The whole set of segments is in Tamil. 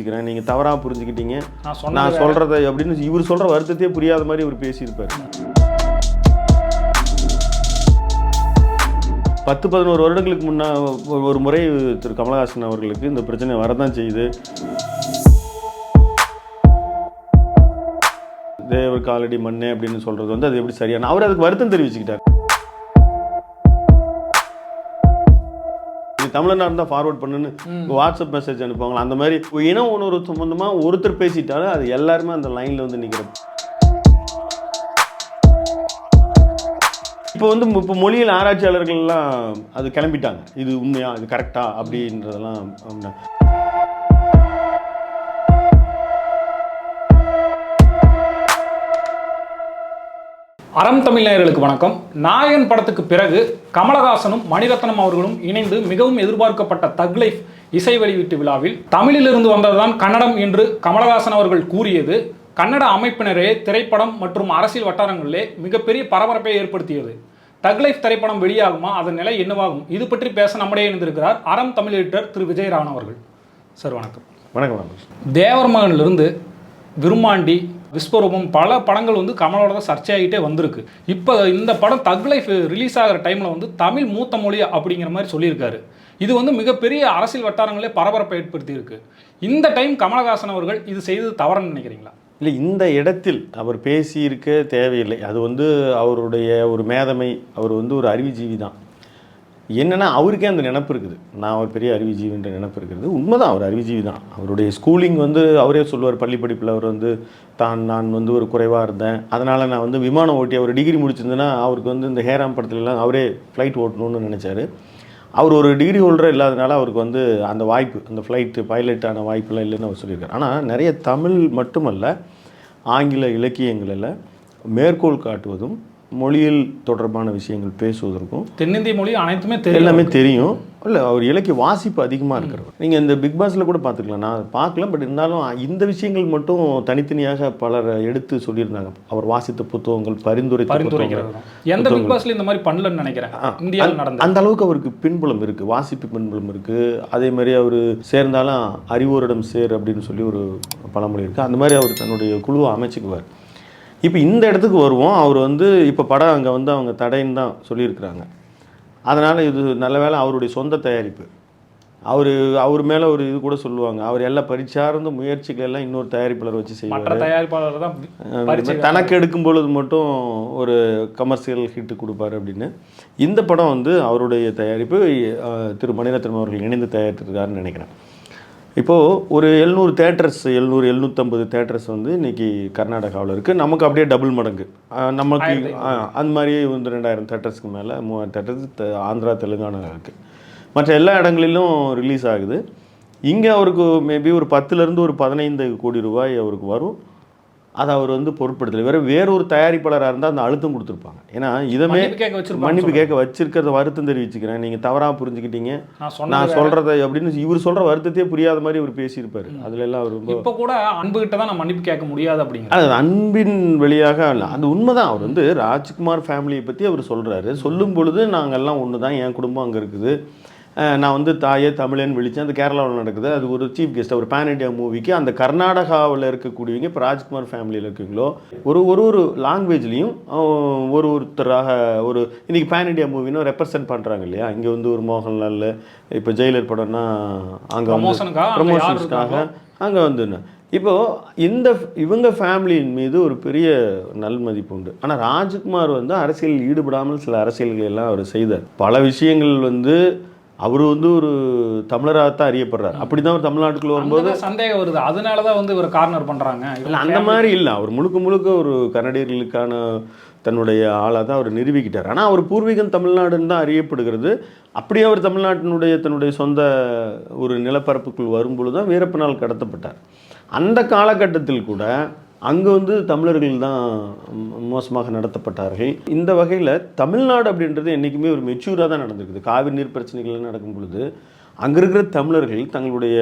தெரிவிச்சுக்கிறேன் நீங்கள் தவறாக புரிஞ்சுக்கிட்டீங்க. நான் சொல்கிறத அப்படின்னு இவர் சொல்கிற வருத்தத்தையே புரியாத மாதிரி இவர் பேசியிருப்பார். பத்து பதினோரு வருடங்களுக்கு முன்னா ஒரு- முறை திரு கமலஹாசன் அவர்களுக்கு இந்த பிரச்சனை வரதான் செய்யுது. தேவர் காலடி மண்ணே அப்படின்னு சொல்றது வந்து அது எப்படி சரியான அவர் அதுக்கு வருத்தம் தெரிவிச்சுக்கிட்டார். இது தமிழனா இருந்தால் ஃபார்வர்ட் பண்ணுன்னு வாட்ஸ்அப் மெசேஜ் அனுப்புவாங்களா? அந்த மாதிரி இனம் உணர்வு சம்பந்தமாக ஒருத்தர் பேசிட்டாலும் அது எல்லாருமே அந்த லைனில் வந்து நிற்கிறோம் இப்போ வந்து இப்போ மொழியில் ஆராய்ச்சியாளர்கள்லாம் அது கிளம்பிட்டாங்க. இது உண்மையா? இது கரெக்டா அப்படின்றதெல்லாம் அறம் தமிழ் நேயர்களுக்கு வணக்கம். நாயகன் படத்துக்கு பிறகு கமலஹாசனும் மணிரத்னம் அவர்களும் இணைந்து மிகவும் எதிர்பார்க்கப்பட்ட தக் லைஃப் இசை வெளியீட்டு விழாவில் தமிழிலிருந்து வந்ததுதான் கன்னடம் என்று கமலஹாசன் அவர்கள் கூறியது. கன்னட அமைப்பினரே திரைப்படம் மற்றும் அரசியல் வட்டாரங்களிலே மிகப்பெரிய பரபரப்பை ஏற்படுத்தியது. தக் லைஃப் திரைப்படம் வெளியாகுமா? அதன் நிலை என்னவாகும்? இது பற்றி பேச நம்முடைய இணைந்திருக்கிறார் அறம் தமிழ் எடிட்டர் திரு. விஜயராவன் அவர்கள். சார் வணக்கம். வணக்கம் வணக்கம். தேவர் மகனிலிருந்து விரும்மாண்டி விஸ்வரூபம் பல படங்கள் வந்து கமலோட தான் சர்ச்சையாகிட்டே வந்திருக்கு. இப்போ இந்த படம் தக் லைஃப் ரிலீஸ் ஆகிற டைமில் வந்து தமிழ் மூத்த மொழி அப்படிங்கிற மாதிரி சொல்லியிருக்காரு. இது வந்து மிகப்பெரிய அரசியல் வட்டாரங்களே பரபரப்பை ஏற்படுத்தியிருக்கு. இந்த டைம் கமலஹாசன் அவர்கள் இது செய்தது தவறுன்னு நினைக்கிறீங்களா? இல்லை இந்த இடத்தில் அவர் பேசியிருக்க தேவையில்லை. அது வந்து அவருடைய ஒரு மேதமை அவர் வந்து ஒரு அறிவுஜீவி தான். என்னென்னா அவருக்கே அந்த நினப்பு இருக்குது. நான் ஒரு பெரிய அறிவுஜீவின்ற நினப்பு இருக்கிறது உண்மைதான் அவர் அறிவுஜீவி தான். அவருடைய ஸ்கூலிங் வந்து அவரே சொல்லுவார் பள்ளி படிப்பில் அவர் வந்து தான் நான் வந்து ஒரு குறைவாக இருந்தேன். அதனால் நான் வந்து விமானம் ஓட்டி அவர் டிகிரி முடிச்சிருந்தேன்னா அவருக்கு வந்து இந்த ஹேராம் படத்துலலாம் அவரே ஃப்ளைட் ஓட்டணும்னு நினச்சாரு. அவர் ஒரு டிகிரி ஹோல்டர் இல்லாதனால அவருக்கு வந்து அந்த வாய்ப்பு அந்த ஃப்ளைட்டு பைலட்டான வாய்ப்புலாம் இல்லைன்னு அவர் சொல்லியிருக்காரு. ஆனால் நிறைய தமிழ் மட்டுமல்ல ஆங்கில இலக்கியங்களில் மேற்கோள் காட்டுவதும் மொழியில் தொடர்பான விஷயங்கள் பேசுவதற்கும் தென்னிந்திய மொழி அனைத்துமே தெரியும். எல்லாமே தெரியும். இல்லை அவர் இலக்கிய வாசிப்பு அதிகமாக இருக்கிறவர். நீங்கள் இந்த பிக் பாஸில் கூட பார்த்துக்கலாம். நான் பார்க்கல பட் இருந்தாலும் இந்த விஷயங்கள் மட்டும் தனித்தனியாக பலர் எடுத்து சொல்லியிருந்தாங்க. அவர் வாசித்த புத்தகங்கள் பரிந்துரைக்கிறது. எந்த பிக் பாஸ்ல இந்த மாதிரி பண்ணலன்னு நினைக்கிறேன். இந்தியாவில் நடந்த அந்த அளவுக்கு அவருக்கு பின்புலம் இருக்கு வாசிப்பு பின்புலம் இருக்கு. அதே மாதிரி அவர் சேர்ந்தாலும் அறிவோரிடம் சேர் அப்படின்னு சொல்லி ஒரு பழமொழி இருக்கு. அந்த மாதிரி அவர் தன்னுடைய குழுவை அமைச்சுக்குவார். இப்போ இந்த இடத்துக்கு வருவோம். அவர் வந்து இப்போ படம் அங்கே வந்து அவங்க தடைன்னு தான் சொல்லியிருக்கிறாங்க. அதனால் இது நல்ல வேளை அவருடைய சொந்த தயாரிப்பு. அவர் அவர் மேலே ஒரு இது கூட சொல்லுவாங்க. அவர் எல்லா பரிச்சார்ந்த முயற்சிகள் எல்லாம் இன்னொரு தயாரிப்பாளர் வச்சு செய்வார். தயாரிப்பாளர் தான் தனக்கு எடுக்கும் பொழுது மட்டும் ஒரு கமர்ஷியல் ஹிட் கொடுப்பாரு அப்படின்னு. இந்த படம் வந்து அவருடைய தயாரிப்பு திரு மணிரத்னம் அவர்கள் இணைந்து தயாரித்திருக்காருன்னு நினைக்கிறேன். இப்போது ஒரு எழுநூறு தேட்டர்ஸ் எழுநூறு எழுநூற்றம்பது தேட்டர்ஸ் வந்து இன்னைக்கு கர்நாடகாவில் இருக்குது நமக்கு அப்படியே டபுள் மடங்கு. நமக்கு அந்த மாதிரி வந்து ரெண்டாயிரம் தேட்டர்ஸ்க்கு மேலே மூவாயிரம் தேட்டர்ஸ் ஆந்திரா தெலுங்கானா இருக்குது மற்ற எல்லா இடங்களிலும் ரிலீஸ் ஆகுது. இங்கே அவருக்கு மேபி ஒரு பத்துலேருந்து ஒரு பதினைந்து கோடி ரூபாய் அவருக்கு வரும். அதை அவர் வந்து பொருட்படுத்தலை. வேற வேற ஒரு தயாரிப்பாளராக இருந்தால் அந்த அழுத்தம் கொடுத்துருப்பாங்க. ஏன்னா இதமே மன்னிப்பு கேட்க வச்சிருக்கிறத வருத்தம் தெரிவிச்சுக்கிறேன். நீங்கள் தவறாக புரிஞ்சுக்கிட்டீங்க. நான் சொல்கிறத அப்படின்னு இவர் சொல்கிற வருத்தத்தையே புரியாத மாதிரி இவர் பேசியிருப்பாரு. அதுல எல்லாம் அவர் இப்போ கூட அன்புகிட்ட தான் நான் மன்னிப்பு கேட்க முடியாது அப்படிங்கிற அது அன்பின் வெளியாக அல்ல. அது உண்மைதான். அவர் வந்து ராஜ்குமார் ஃபேமிலியை பற்றி அவர் சொல்கிறாரு சொல்லும் பொழுது நாங்கள்லாம் ஒன்று தான் என் குடும்பம் அங்கே இருக்குது. நான் வந்து தாயே தமிழன் விழிச்சேன் அது கேரளாவில் நடக்குது. அது ஒரு சீஃப் கெஸ்ட் ஒரு பேன் இண்டியா மூவிக்கு அந்த கர்நாடகாவில் இருக்கக்கூடியவங்க இப்போ ராஜ்குமார் ஃபேமிலியில் இருக்கீங்களோ ஒரு ஒரு ஒரு லாங்குவேஜ்லேயும் ஒரு ஒருத்தராக ஒரு இன்னைக்கு பேன் இண்டியா மூவின்னு ரெப்ரசன்ட் பண்ணுறாங்க இல்லையா? இங்கே வந்து ஒரு மோகன்லால் இப்போ ஜெயிலர் படம்னா அங்கே ப்ரமோஷன்ஸ்க்காக அங்கே வந்து இப்போ இந்த இவங்க ஃபேமிலியின் மீது ஒரு பெரிய நல்மதிப்பு உண்டு. ஆனால் ராஜ்குமார் வந்து அரசியலில் ஈடுபடாமல் சில அரசியல்கள் எல்லாம் அவர் செய்தார். பல விஷயங்கள் வந்து அவர் வந்து ஒரு தமிழராக தான் அறியப்படுறார். அப்படி தான் அவர் தமிழ்நாட்டுக்குள்ள வரும்போது சந்தேகம் வருது. அதனால தான் வந்து இவர் கார்னர் பண்றாங்க. இல்லை அந்த மாதிரி இல்லை. அவர் முழுக்க முழுக்க ஒரு கன்னடியர்களுக்கான தன்னுடைய ஆளாக தான் அவர் நிரூபிக்கிட்டார். ஆனால் அவர் பூர்வீகம் தமிழ்நாடுன்னு தான் அறியப்படுகிறது. அப்படியே அவர் தமிழ்நாட்டினுடைய தன்னுடைய சொந்த ஒரு நிலப்பரப்புக்குள் வரும்பொழுது தான் வீரப்பனால் கடத்தப்பட்டார். அந்த காலகட்டத்தில் கூட அங்கே வந்து தமிழர்கள் தான் மோசமாக நடத்தப்பட்டார்கள். இந்த வகையில் தமிழ்நாடு அப்படின்றது என்றைக்குமே ஒரு மெச்சூராக தான் நடந்திருக்குது. காவிரி நீர் பிரச்சனைகள்லாம் நடக்கும் பொழுது அங்கே இருக்கிற தமிழர்கள் தங்களுடைய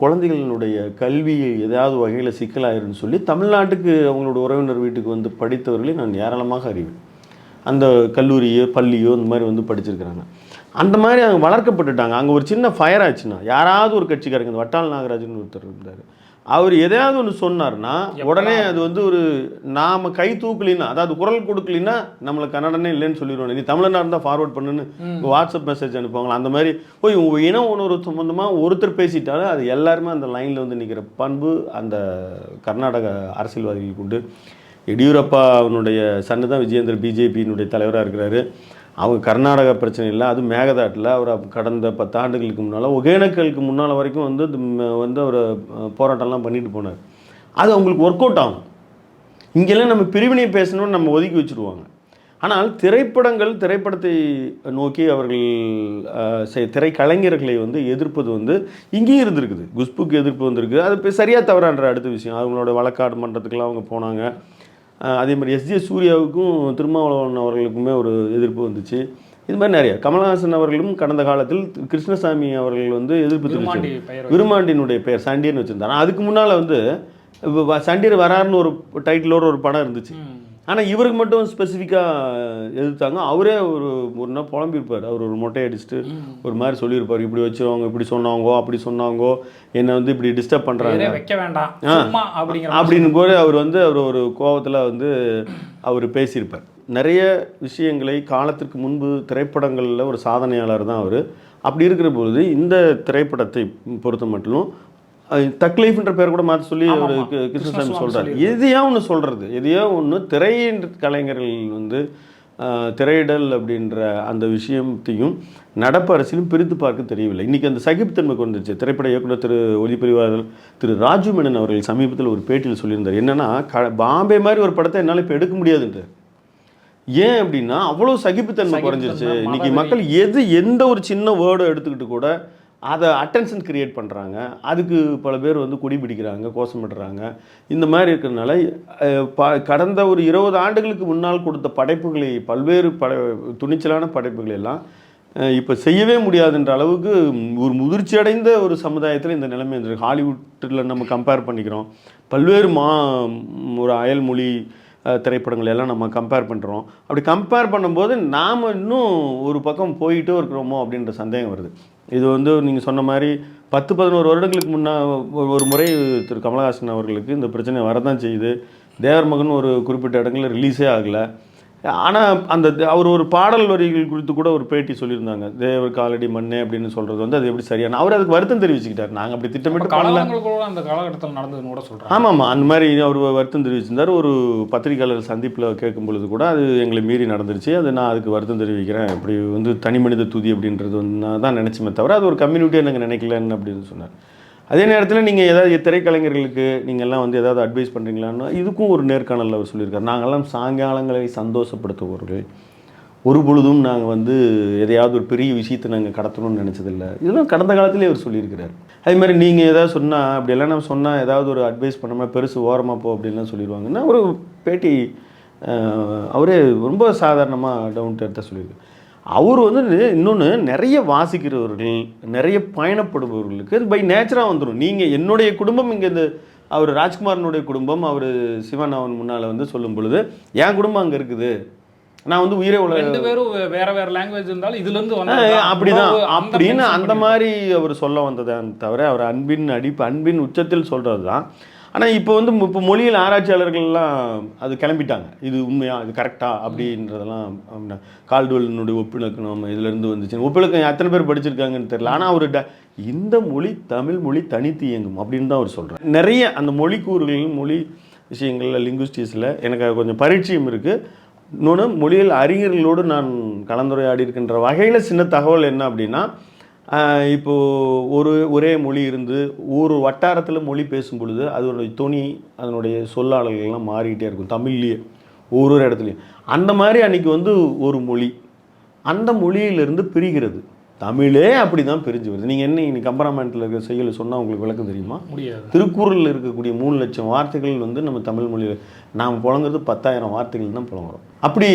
குழந்தைகளினுடைய கல்வியை ஏதாவது வகையில் சிக்கலாயிருன்னு சொல்லி தமிழ்நாட்டுக்கு அவங்களோட உறவினர் வீட்டுக்கு வந்து படித்தவர்களை நான் ஏராளமாக அறிவேன். அந்த கல்லூரியோ பள்ளியோ இந்த மாதிரி வந்து படிச்சிருக்கிறாங்க. அந்த மாதிரி அவங்க வளர்க்கப்பட்டுட்டாங்க. அங்கே ஒரு சின்ன ஃபயர் ஆச்சுன்னா யாராவது ஒரு கட்சிக்காரங்க இந்த வட்டால் நாகராஜன் ஒருத்தர் இருந்தார். அவர் எதையாவது ஒன்று சொன்னார்னா உடனே அது வந்து ஒரு நாம் கை தூக்கலின்னா அதாவது குரல் கொடுக்கலின்னா நம்மளை கன்னடனே இல்லைன்னு சொல்லிடுவோம் நீ தமிழனாக இருந்தால் ஃபார்வர்ட் பண்ணுன்னு வாட்ஸ்அப் மெசேஜ் அனுப்புவாங்களா? அந்த மாதிரி போய் உங்கள் இன உணர்வு சம்மந்தமாக ஒருத்தர் பேசிட்டாலும் அது எல்லாருமே அந்த லைனில் வந்து நிற்கிற பண்பு அந்த கர்நாடக அரசியல்வாதிகளுக்கு உண்டு. எடியூரப்பா அவனுடைய சன்னு தான் விஜயேந்திர பிஜேபியினுடைய தலைவராக இருக்கிறாரு. அவங்க கர்நாடகா பிரச்சனை இல்லை அது மேகதாட்டில் அவர் கடந்த பத்து ஆண்டுகளுக்கு முன்னால் ஒகேனக்கலுக்கு முன்னால் வரைக்கும் வந்து வந்து அவர் போராட்டம்லாம் பண்ணிட்டு போனார். அது அவங்களுக்கு ஒர்க் அவுட் ஆகும். இங்கெல்லாம் நம்ம பிரிவினை பேசணும்னு நம்ம ஒதுக்கி வச்சுருவாங்க. ஆனால் திரைப்படங்கள் திரைப்படத்தை நோக்கி அவர்கள் செய்- திரைக்கலைஞர்களை வந்து எதிர்ப்பது வந்து இங்கேயும் இருந்திருக்குது. குஷ்புக்கு எதிர்ப்பு வந்திருக்கு. அது இப்போ சரியாக தவறான்ற அடுத்த விஷயம். அவங்களோட வழக்காடு மன்றத்துக்கெலாம் அவங்க போனாங்க. அதே மாதிரி எஸ்ஜே சூர்யாவுக்கும் திருமாவளவன் அவர்களுக்குமே ஒரு எதிர்ப்பு வந்துச்சு. இது மாதிரி நிறைய. கமலஹாசன் அவர்களும் கடந்த காலத்தில் கிருஷ்ணசாமி அவர்கள் வந்து எதிர்ப்பு பெயர் விருமாண்டினுடைய பெயர் சண்டியர்னு வச்சுருந்தாங்க அதுக்கு முன்னால் வந்து இப்ப சண்டியர் வராருன்னு ஒரு டைட்டிலோட ஒரு படம் இருந்துச்சு. ஆனால் இவருக்கு மட்டும் ஸ்பெசிஃபிக்காக எதிர்த்தாங்க. அவரே ஒரு ஒரு நாள் புலம்பியிருப்பார். அவர் ஒரு மொட்டை அடிச்சுட்டு ஒரு மாதிரி சொல்லியிருப்பார். இப்படி வச்சுருவாங்க இப்படி சொன்னாங்கோ அப்படி சொன்னாங்கோ என்னை வந்து இப்படி டிஸ்டர்ப் பண்ணுறாங்க வைக்க வேண்டாம். ஆ. அப்படின்னு கூட அவர் வந்து அவர் ஒரு கோபத்தில் வந்து அவர் பேசியிருப்பார். நிறைய விஷயங்களை காலத்திற்கு முன்பு திரைப்படங்களில் ஒரு சாதனையாளர் தான் அவர். அப்படி இருக்கிற பொழுது இந்த திரைப்படத்தை பொறுத்த மட்டும் தக் லைஃப்ன்ற பேர் கூட மாற்ற சொல்லி. கி- கிருஷ்ணசாமி சொல்கிறார். எதையோ ஒன்று சொல்கிறது எதையோ ஒன்று திரை கலைஞர்கள் வந்து திரையிடல் அப்படின்ற அந்த விஷயத்தையும் நடப்பு அரசியலும் பிரித்து பார்க்க தெரியவில்லை. இன்றைக்கி அந்த சகிப்புத்தன்மை கொண்டுச்சு. திரைப்பட இயக்குனர் திரு ஒளிப்பதிவாளர் திரு ராஜு மேனன் அவர்கள் சமீபத்தில் ஒரு பேட்டியில் சொல்லியிருந்தார். என்னன்னா க பாம்பே மாதிரி ஒரு படத்தை என்னால் இப்போ எடுக்க முடியாதுன்றார் ஏன் அப்படின்னா அவ்வளோ சகிப்புத்தன்மை குறைஞ்சிருச்சு. இன்னைக்கு மனவெளி. மக்கள் எது எந்த ஒரு சின்ன வேர்டை எடுத்துக்கிட்டு கூட அதை அட்டென்ஷன் கிரியேட் பண்ணுறாங்க அதுக்கு பல பேர் வந்து குடிபிடிக்கிறாங்க கோஷமிடுறாங்க. இந்த மாதிரி இருக்கிறதுனால ப கடந்த ஒரு இருபது ஆண்டுகளுக்கு முன்னால் கொடுத்த படைப்புகளை பல்வேறு படை துணிச்சலான படைப்புகளை எல்லாம் இப்போ செய்யவே முடியாதுன்ற அளவுக்கு ஒரு முதிர்ச்சி அடைந்த ஒரு சமுதாயத்தில் இந்த நிலைமை இருந்திருக்கு ஹாலிவுட்டில் நம்ம கம்பேர் பண்ணிக்கிறோம். பல்வேறு மா ஒரு அயல்மொழி திரைப்படங்கள் எல்லாம் நம்ம கம்பேர் பண்ணுறோம் அப்படி கம்பேர் பண்ணும்போது நாம் இன்னும் ஒரு பக்கம் போயிட்டே இருக்கிறோமோ அப்படின்ற சந்தேகம் வருது. இது வந்து நீங்கள் சொன்ன மாதிரி பத்து பதினோரு வருடங்களுக்கு முன்னா ஒரு- ஒரு முறை திரு கமலஹாசன் அவர்களுக்கு இந்த பிரச்சனை வரதான் செய்யுது. தேவர் மகன் ஒரு குறிப்பிட்ட இடங்களில் ரிலீஸே ஆகலை. ஆனால் அந்த அவர் ஒரு பாடல் வரிகள் குறித்து கூட ஒரு பேட்டி சொல்லியிருந்தாங்க. தேவர் காலடி மண்ணே அப்படின்னு சொல்கிறது வந்து அது எப்படி சரியான அவர் அதுக்கு வருத்தம் தெரிவிச்சுக்கிட்டார். நாங்கள் அப்படி திட்டமிட்டு பண்ணல. அந்த காலகட்டத்தில் நடந்ததுன்னு கூட சொல்றாங்க. ஆமாம் ஆமாம் அந்த மாதிரி அவர் வருத்தம் தெரிவிச்சிருந்தார். ஒரு பத்திரிகையாளர் சந்திப்பில் கேட்கும் பொழுது கூட அது எங்களை மீறி நடந்துருச்சு. அது நான் அதுக்கு வருத்தம் தெரிவிக்கிறேன். இப்படி வந்து தனி மனித துதி அப்படின்றது வந்து நான் தான் நினச்சுமே தவிர அது ஒரு கம்யூனிட்டியாக நாங்கள் நினைக்கலன்னு அப்படின்னு சொன்னார். அதே நேரத்தில் நீங்கள் ஏதாவது திரைக்கலைஞர்களுக்கு நீங்கள் எல்லாம் வந்து ஏதாவது அட்வைஸ் பண்ணுறீங்களான்னா இதுக்கும் ஒரு நேர்காணலில் அவர் சொல்லியிருக்கார். நாங்கள்லாம் சாயங்காலங்களை சந்தோஷப்படுத்துபவர்கள். ஒரு பொழுதும் நாங்கள் வந்து எதையாவது ஒரு பெரிய விஷயத்தை நாங்கள் கடத்தணும்னு நினச்சதில்ல. இதெல்லாம் கடந்த காலத்திலே அவர் சொல்லியிருக்கிறார். அதே மாதிரி நீங்கள் ஏதாவது சொன்னால் அப்படியெல்லாம் நம்ம சொன்னால் ஏதாவது ஒரு அட்வைஸ் பண்ணாமல் பெருசு ஓரமாக போ அப்படின்லாம் சொல்லிடுவாங்கன்னா ஒரு பேட்டி அவரே ரொம்ப சாதாரணமாக டவுன் டு எர்த்தாக சொல்லியிருக்கு அவர் வந்து இன்னொன்று நிறைய வாசிக்கிறவர்கள் நிறைய பயணப்படுபவர்களுக்கு அது பை நேச்சராக வந்துடும் நீங்கள் என்னுடைய குடும்பம் இங்கே இந்த அவர் ராஜ்குமாரனுடைய குடும்பம் அவர் சிவன் அவன் முன்னால் வந்து சொல்லும் பொழுது என் குடும்பம் அங்கே இருக்குது. நான் வந்து உயிரே உலக ரெண்டு பேரும் வேற வேற லாங்குவேஜ் இருந்தாலும் இதுல இருந்து. அப்படிதான். அப்படின்னு அந்த மாதிரி அவர் சொல்ல வந்ததான் தவிர அவர் அன்பின் அடிப்பு அன்பின் உச்சத்தில் சொல்றது தான் ஆனால் இப்போ வந்து இப்போ மொழியில் ஆராய்ச்சியாளர்கள்லாம் அது கிளம்பிட்டாங்க. இது உண்மையா? இது கரெக்டா அப்படின்றதெல்லாம் அப்படின்னா கால்டுவெல்னுடைய ஒப்பிலக்கணம் இதுலேருந்து வந்துச்சு. ஒப்பிலக்கம் எத்தனை பேர் படிச்சிருக்காங்கன்னு தெரியல. ஆனால் அவர் ட- இந்த மொழி தமிழ் மொழி தனித்து இயங்கும் அப்படின்னு தான் அவர் சொல்கிறார் நிறைய அந்த மொழி கூறுகளில் மொழி விஷயங்களில் லிங்குஸ்டிக்ஸில் எனக்கு கொஞ்சம் பரிச்சயம் இருக்குது இன்னொன்று மொழியில் அறிஞர்களோடு நான் கலந்துரையாடி இருக்கின்ற வகையில் சின்ன தகவல் என்ன அப்படின்னா இப்போது இப்போ ஒரு ஒரே மொழி இருந்து ஒரு வட்டாரத்தில் மொழி பேசும் பொழுது அதனுடைய துணி அதனுடைய சொல்லாடல்கள்லாம் மாறிக்கிட்டே இருக்கும் தமிழ்லேயே ஒரு ஒரு இடத்துலையும். அந்த மாதிரி அன்றைக்கி வந்து ஒரு மொழி. அந்த மொழியிலிருந்து பிரிகிறது. தமிழே அப்படி தான் பிரிஞ்சு வருது. நீங்கள் என்ன இன்னைக்கு கம்பராமாயணத்தில் இருக்கிற செயலை சொன்னால் உங்களுக்கு விளக்கம் தெரியுமா? முடியாது. திருக்குறளில் இருக்கக்கூடிய மூணு லட்சம் வார்த்தைகள் வந்து நம்ம தமிழ் மொழியில் நாம் புழங்குறது பத்தாயிரம் வார்த்தைகள் தான் புழங்குறோம் அப்படி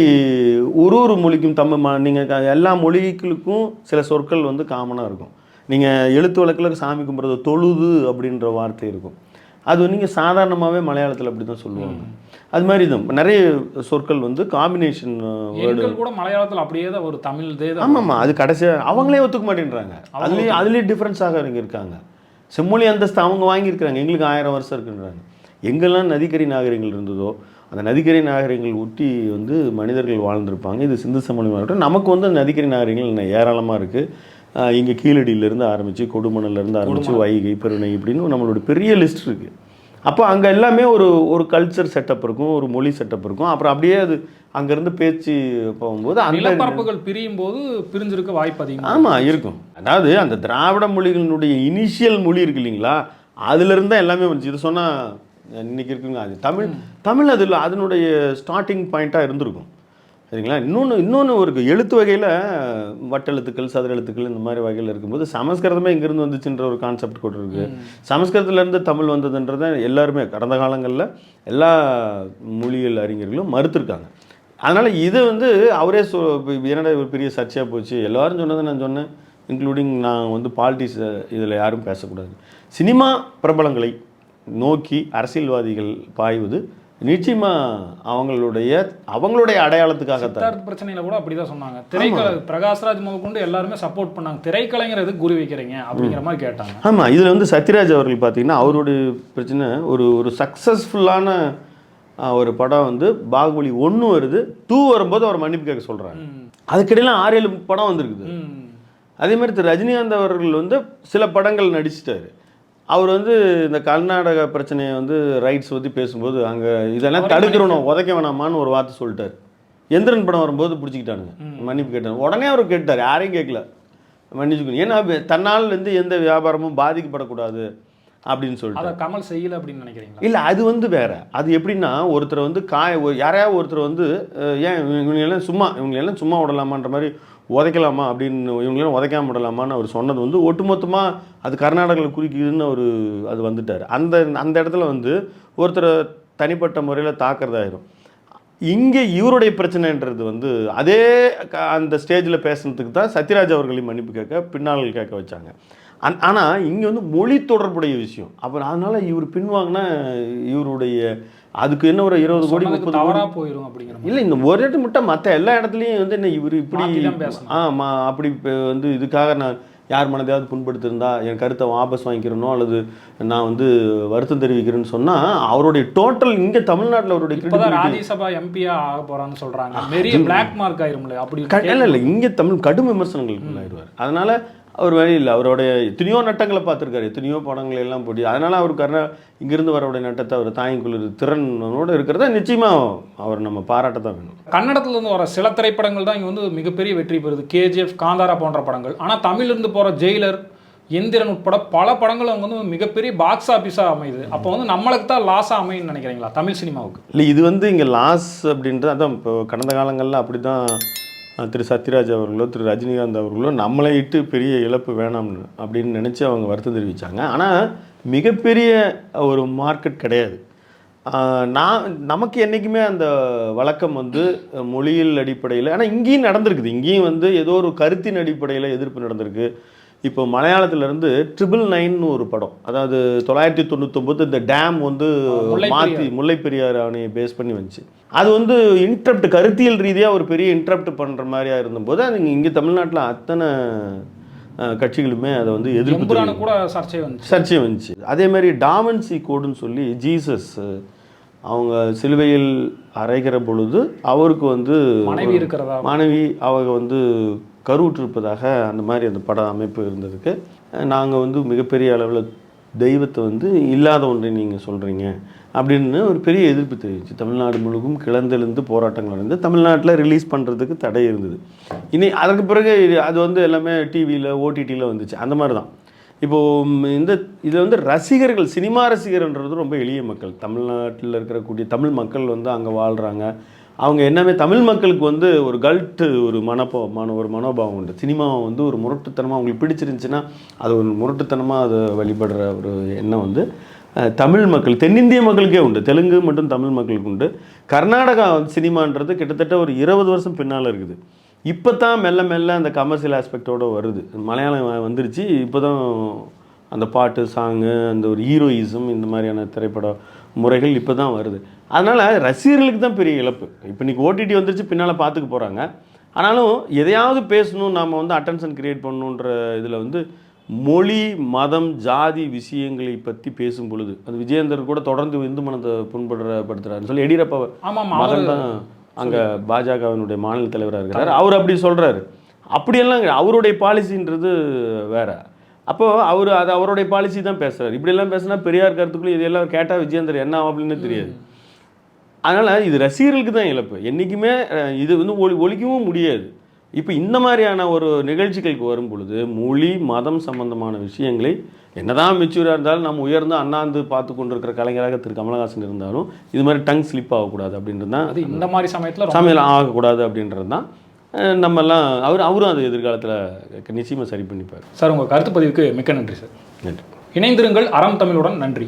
ஒரு ஒரு மொழிக்கும் தமிழ் ம நீங்கள் எல்லா மொழிகளுக்கும் சில சொற்கள் வந்து காமனாக இருக்கும். நீங்கள் எழுத்து வழக்கில் சாமி கும்பிட்றது தொழுது அப்படின்ற வார்த்தை இருக்கும். அது நீங்கள் சாதாரணமாகவே மலையாளத்தில் அப்படி தான் சொல்லுவாங்க அது மாதிரி தான். நிறைய சொற்கள் வந்து காம்பினேஷன் வேர்டு கூட மலையாளத்துல அப்படியே தான் ஒரு தமிழ் இதே தான் ஆமாம்மா அது கடைசியாக அவங்களே ஒத்துக்க மாட்டேன்றாங்க. அதுலேயே அதுலேயே டிஃப்ரென்ஸ் ஆகிறவங்க இருக்காங்க செம்மொழி அந்தஸ்து அவங்க வாங்கியிருக்கிறாங்க. எங்களுக்கு ஆயிரம் வருஷம் இருக்குன்றாங்க. எங்கெல்லாம் நதிக்கரை நாகரிகங்கள் இருந்ததோ அந்த நதிக்கரை நாகரிகங்கள் ஒட்டி வந்து மனிதர்கள் வாழ்ந்திருப்பாங்க. இது சிந்து சமணி மாவட்டம். நமக்கு வந்து அந்த நதிக்கரை நாகரிகங்கள் ஏராளமாக இருக்குது இங்கே கீழடியிலேருந்து ஆரம்பித்து கொடுமணல்லேருந்து ஆரம்பித்து வைகை பெருணை இப்படின்னு நம்மளோட பெரிய லிஸ்ட் இருக்குது அப்போ அங்கே எல்லாமே ஒரு ஒரு கல்ச்சர் செட்டப் இருக்கும் ஒரு மொழி செட்டப் இருக்கும். அப்புறம் அப்படியே அது அங்கேருந்து பேச்சு போகும்போது அந்த நிலப்பரப்புகள் பிரியும் போது பிரிஞ்சிருக்க வாய்ப்பு அதிகம் ஆமாம் இருக்கும். அதாவது அந்த திராவிட மொழிகளினுடைய இனிஷியல் மொழி இருக்கு இல்லைங்களா? அதுலேருந்து தான் எல்லாமே வந்துச்சு. இது சொன்னால் இன்னைக்கு இருக்குங்க. அது தமிழ் தமிழ் அதில் அதனுடைய ஸ்டார்டிங் பாயிண்ட்டாக இருந்திருக்கும். சரிங்களா? இன்னொன்று இன்னொன்று ஒரு எழுத்து வகையில் வட்டெழுத்துக்கள் சதுர எழுத்துக்கள் இந்த மாதிரி வகையில் இருக்கும்போது சமஸ்கிருதமே இங்கேருந்து வந்துச்சுன்ற ஒரு கான்செப்ட் கூட இருக்குது சமஸ்கிருதத்துலேருந்து தமிழ் வந்ததுன்றதை எல்லாருமே கடந்த காலங்களில் எல்லா மொழியியல் அறிஞர்களும் மறுத்திருக்காங்க. அதனால் இது வந்து அவரே சொ என்னடா ஒரு பெரிய சர்ச்சையாக போச்சு? எல்லாரும் சொன்னதை நான் சொன்னேன். இன்க்ளூடிங் நான் வந்து பாலிட்டிக்ஸ் இதில் யாரும் பேசக்கூடாது. சினிமா பிரபலங்களை நோக்கி அரசியல்வாதிகள் பாய்வது நிச்சயமா அவங்களுடைய அவங்களுடைய அடையாளத்துக்காகத்தான். சித்தார்த் பிரச்சனையில கூட அப்படிதான் சொன்னாங்க. திரைக்கலை பிரகாஷ்ராஜ் முதற்கொண்டு எல்லாருமே சப்போர்ட் பண்ணாங்க. திரைக்கலைஞர் எதுக்கு குறி வைக்கிறீங்க அப்படிங்கிற மாதிரி கேட்டாங்க. ஆமாம் இதில் வந்து சத்யராஜ் அவர்கள் பார்த்தீங்கன்னா அவருடைய பிரச்சனை ஒரு ஒரு சக்ஸஸ்ஃபுல்லான ஒரு படம் வந்து பாகுபலி ஒன்று வருது டூ வரும்போது அவர் மன்னிப்பு கேட்க சொல்கிறாங்க. அதுக்கிடையில ஆறு ஏழு படம் வந்திருக்குது. அதே மாதிரி திரு ரஜினிகாந்த் அவர்கள் வந்து சில படங்கள் நடிச்சிட்டாரு. அவர் வந்து இந்த கர்நாடக பிரச்சனையை வந்து ரைட்ஸ் பற்றி பேசும்போது அங்கே இதெல்லாம் தடுக்கிறோம் உதைக்க வேணாமான்னு ஒரு வார்த்தை சொல்லிட்டாரு. எந்திரன் படம் வரும்போது பிடிச்சிக்கிட்டானுங்க. மன்னிப்பு கேட்டாங்க உடனே அவர் கேட்டார். யாரையும் கேட்கல. மன்னிச்சுக்கணும் ஏன்னா தன்னால் வந்து எந்த வியாபாரமும் பாதிக்கப்படக்கூடாது. அப்படின்னு சொல்லிட்டு. அதை கமல் செய்யல அப்படின்னு நினைக்கிறீங்களா? இல்லை அது வந்து வேற. அது எப்படின்னா ஒருத்தர் வந்து காய யாரையாவது ஒருத்தர் வந்து ஏன் இவங்க எல்லாம் சும்மா இவங்க எல்லாம் சும்மா விடலாமான்ற மாதிரி உதைக்கலாமா அப்படின்னு இவங்களெல்லாம் உதைக்காம விடலாமான்னு அவர் சொன்னது வந்து ஒட்டுமொத்தமாக அது கர்நாடகாவில் குறிக்குதுன்னு அவர் அது வந்துட்டார். அந்த அந்த இடத்துல வந்து ஒருத்தரை தனிப்பட்ட முறையில் தாக்குறதாயிரும் இங்கே இவருடைய பிரச்சனைன்றது வந்து அதே அந்த ஸ்டேஜில் பேசுனதுக்கு தான் சத்யராஜ் அவர்களையும் மன்னிப்பு கேட்க பின்னால் கேட்க வச்சாங்க. அன் ஆனால் இங்கே வந்து மொழி தொடர்புடைய விஷயம். அப்புறம் அதனால இவர் பின்வாங்கினா இவருடைய அதுக்கு என்ன ஒரு இருபது கோடி முப்பது தவறா கோடி போயிடும் அப்படிங்கிற இல்லை இந்த ஒரு இடத்து மட்டும் மற்ற எல்லா இடத்துலையும் வந்து என்ன இவர் இப்படி மாத்தி தான் பேசணும். ஆமா அப்படி இப்ப வந்து இதுக்காக நான் யார் மனதையாவது புண்படுத்திருந்தா என் கருத்தை வாபஸ் வாங்கிக்கிறனோ அல்லது நான் வந்து வருத்தம் தெரிவிக்கிறேன்னு சொன்னா அவருடைய டோட்டல் இங்க தமிழ்நாட்டுல அவருடைய ராஜ்யசபா எம்பியா ஆக போறான்னு சொல்றாங்க. பெரிய பிளாக் மார்க் ஆயிரும்ல அப்படி இல்ல இல்ல இங்க தமிழ் கடும் விமர்சனங்களுக்கு உள்ளாயிருவார் அதனால அவர் வழி இல்லை. அவருடைய எத்தனையோ நட்டங்களை பார்த்துருக்காரு. எத்தனையோ படங்களை எல்லாம் போட்டி. அதனால அவர் கர்நா இங்கிருந்து வரவுடைய நட்டத்தை அவர் தாங்கிக்கொள்ளுற திறனோட இருக்கிறத நிச்சயமா அவர் நம்ம பாராட்ட தான் வேணும். கன்னடத்துல இருந்து வர சில திரைப்படங்கள் தான் இங்க வந்து மிகப்பெரிய வெற்றி பெறுது. கேஜிஎஃப் காந்தாரா போன்ற படங்கள். ஆனா தமிழ்ல இருந்து போற ஜெயிலர் எந்திரன் உட்பட பல படங்கள் அவங்க வந்து மிகப்பெரிய பாக்ஸ் ஆபீஸா அமையுது. அப்போ வந்து நம்மளுக்கு தான் லாஸா அமையும்னு நினைக்கிறீங்களா? தமிழ் சினிமாவுக்கு. இல்லை இது வந்து இங்கே லாஸ் அப்படின்றது அதான் இப்போ கடந்த காலங்களில் அப்படி தான் திரு சத்யராஜ் அவர்களோ திரு ரஜினிகாந்த் அவர்களோ நம்மளை இட்டு பெரிய இழப்பு வேணாம்னு அப்படின்னு நினச்சி அவங்க வருத்தம் தெரிவித்தாங்க ஆனால் மிகப்பெரிய ஒரு மார்க்கெட் கிடையாது. நான் நமக்கு என்றைக்குமே அந்த வழக்கம் வந்து மொழியில் அடிப்படையில் ஆனால் இங்கேயும் நடந்திருக்குது. இங்கேயும் வந்து ஏதோ ஒரு கருத்தின் அடிப்படையில் எதிர்ப்பு நடந்திருக்கு. இப்போ மலையாளத்திலேருந்து ட்ரிபிள் நைன்னு ஒரு படம். அதாவது தொள்ளாயிரத்தி தொண்ணூத்தொம்பது இந்த டேம் வந்து மாற்றி முல்லை பெரியார் அணையை பேஸ் பண்ணி வந்துச்சு. அது வந்து இன்ட்ரப்ட் கருத்தியல் ரீதியாக ஒரு பெரிய இன்ட்ரப்ட் பண்ணுற மாதிரியா இருந்தபோது அது இங்கே தமிழ்நாட்டில் அத்தனை கட்சிகளுமே அதை வந்து எதிர்ப்பு கூட சர்ச்சை வந்துச்சு. சர்ச்சை வந்துச்சு. அதே மாதிரி டாமன்சி கோடுன்னு சொல்லி ஜீசஸ் அவங்க சிலுவையில் அரைகிற பொழுது அவருக்கு வந்து மனைவி இருக்கிறதா? மனைவி அவங்க வந்து கருவுற்றிருப்பதாக அந்த மாதிரி அந்த பட அமைப்பு இருந்ததுக்கு. நாங்கள் வந்து மிகப்பெரிய அளவில் தெய்வத்தை வந்து இல்லாத ஒன்றை நீங்கள் சொல்கிறீங்க அப்படின்னு ஒரு பெரிய எதிர்ப்பு தெரிவிச்சு தமிழ்நாடு முழுக்கும் கிளந்தெழுந்து போராட்டங்கள் நடந்து தமிழ்நாட்டில் ரிலீஸ் பண்ணுறதுக்கு தடை இருந்தது. இனி அதற்கு பிறகு அது வந்து எல்லாமே டிவியில் ஓடிடியில் வந்துச்சு. அந்த மாதிரி தான் இப்போது இந்த இதில் வந்து ரசிகர்கள் சினிமா ரசிகர்ன்றது ரொம்ப எளிய மக்கள். தமிழ்நாட்டில் இருக்கக்கூடிய தமிழ் மக்கள் வந்து அங்கே வாழ்கிறாங்க அவங்க என்னமே தமிழ் மக்களுக்கு வந்து ஒரு கல்ட்டு ஒரு மனப்போ மன ஒரு மனோபாவம் உண்டு. சினிமாவை வந்து ஒரு முரட்டுத்தனமாக அவங்களுக்கு பிடிச்சிருந்துச்சுன்னா அது ஒரு முரட்டுத்தனமாக அது வழிபடுற ஒரு எண்ணம் வந்து தமிழ் மக்கள் தென்னிந்திய மக்களுக்கே உண்டு. தெலுங்கு மற்றும் தமிழ் மக்களுக்கு உண்டு. கர்நாடகா சினிமான்றது கிட்டத்தட்ட ஒரு இருபது வருஷம் பின்னால் இருக்குது. இப்போ தான் மெல்ல மெல்ல அந்த கமர்ஷியல் ஆஸ்பெக்டோடு வருது. மலையாளம் வந்துருச்சு. இப்போ தான் அந்த பாட்டு சாங்கு அந்த ஒரு ஹீரோயிசம் இந்த மாதிரியான திரைப்பட முறைகள் இப்போ தான் வருது. அதனால் ரசிகர்களுக்கு தான் பெரிய இழப்பு. இப்போ இன்னைக்கு ஓடிடி வந்துருச்சு பின்னால் பார்த்துக்க போகிறாங்க ஆனாலும் எதையாவது பேசணும் நாம் வந்து அட்டென்ஷன் கிரியேட் பண்ணணுன்ற இதில் வந்து மொழி மதம் ஜாதி விஷயங்களை பற்றி பேசும் பொழுது அது விஜயேந்தர் கூட தொடர்ந்து இந்து மனத்தை புண்படுறப்படுத்துறாருன்னு சொல்லி எடியூரப்பா அவர் தான் அங்கே பாஜகவினுடைய மாநில தலைவராக இருக்கிறார் அவர் அப்படி சொல்கிறாரு அப்படியெல்லாம். அவருடைய பாலிசின்றது வேற. அப்போ அவர் அது அவருடைய பாலிசி தான் பேசுறாரு. இப்படியெல்லாம் பேசினா பெரியார் கருத்துக்குள்ள இதெல்லாம் கேட்டால் விஜயேந்தர் என்ன ஆகும் அப்படின்னு தெரியாது அதனால் இது ரசிகர்களுக்கு தான் இழப்பு. என்றைக்குமே இது வந்து ஒளி ஒழிக்கவும் முடியாது. இப்போ இந்த மாதிரியான ஒரு நிகழ்ச்சிகளுக்கு வரும் பொழுது மொழி மதம் சம்பந்தமான விஷயங்களை என்னதான் மெச்சூராக இருந்தாலும் நம்ம உயர்ந்து அண்ணாந்து பார்த்து கொண்டிருக்கிற கலைஞராக திரு. கமலஹாசன் இருந்தாலும் இது மாதிரி டங் ஸ்லிப் ஆகக்கூடாது அப்படின்றது தான் அது இந்த மாதிரி சமயத்துல சமையல் ஆகக்கூடாது அப்படின்றது தான் நம்மெல்லாம் அவர் அவரும் அது எதிர்காலத்தில் நிச்சயமாக சரி பண்ணிப்பார். சார் உங்க கருத்து பதிவுக்கு மிக்க நன்றி சார். நன்றி. இணைந்திருங்கள் அறம் தமிழுடன் நன்றி.